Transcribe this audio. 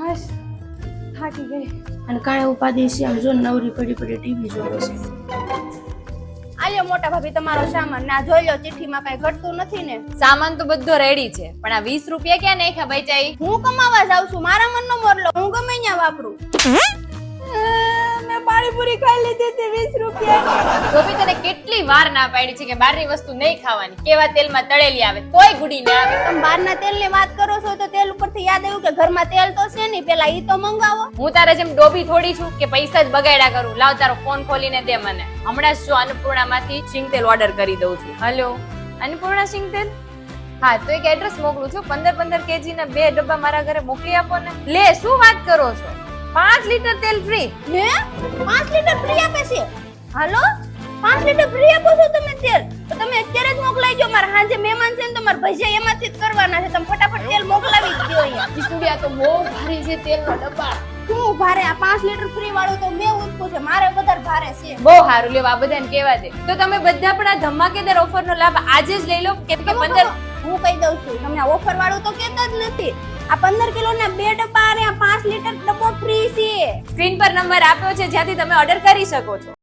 હાશ થાકી ગઈ. અને કાંઈ ઉપાધિ છે આમ જો નવરી પડી પડી ટીવી જોવે છે. આલ્યો મોટા ભાભી તમારો સામાન ના જોઈ લો ચિઠ્ઠીમાં કઈ ઘટતું નથી ને? સામાન તો બધો રેડી છે પણ આ વીસ રૂપિયા ક્યાં નાખ્યા બચાઈ હું કમાવા જાઉં છું મારા મનનો મોરલો હું ગમે ત્યાં વાપરું. પાણીપુરી ખાઈ લીધી હતી વીસ રૂપિયા. ગોપી તને કેટલી વાર ના પાડી છે કે બહારની વસ્તુ નહીં ખાવાની? કેવા તેલમાં તળેલી આવે? તોય ગુડી ના આવે. તમે બહારના તેલની વાત કરો છો તો તેલ ઉપરથી યાદ આવ્યું કે ઘરમાં તેલ તો છે નહીં પેલા ઈ તો મંગાવો. હું તારા જેમ ડોબી થોડી છું કે પૈસા જ બગાડ્યા કરું લાવ તારો ફોન ખોલીને દે મને. હમણાં જ જો અન્નપૂર્ણામાંથી સિંગ તેલ ઓર્ડર કરી દઉં છું. હલો? અન્નપૂર્ણા સિંગ તેલ? હા તો એક એડ્રેસ મોકલું છું. પંદર પંદર કેજી ના બે ડબ્બા મારા ઘરે મોકલી આપો ને. લે શું વાત કરો છો? પાંચ લીટર તેલ ફ્રી હે પાંચ લીટર ફ્રી આપે છે? હાલો? પાંચ લીટર ફ્રી આપો છો તમે તેલ તો તમે અત્યારે જ મોકલાઈ દો મારા હાજે મહેમાન છે ને તો મારા ભજીયા એમાંથી જ કરવાના છે. તમે ફટાફટ તેલ મોકલાવી જ દો અહીંયા. વિસુડિયા તો બહુ ભારી છે તેલનો ડબ્બા. શું ભારે? આ પાંચ લીટર ફ્રી વાળું તો મેં ઉચકું છે. મારે વધારે ભારે છે. બહુ સારું લેવા આ બધાને કેવા દે. તો તમે બધા પણ આ ધમાકેદાર ઓફરનો લાભ આજે જ લઈ લો. કેમ કે પંદર હું કહી દઉં છું. તમને ઓફર વાળું તો કહેતા જ નથી. આ પંદર કિલો ના બે ડબ્બા સ્ક્રીન પર નંબર આપ્યો છે જ્યાંથી તમે ઓર્ડર કરી શકો છો.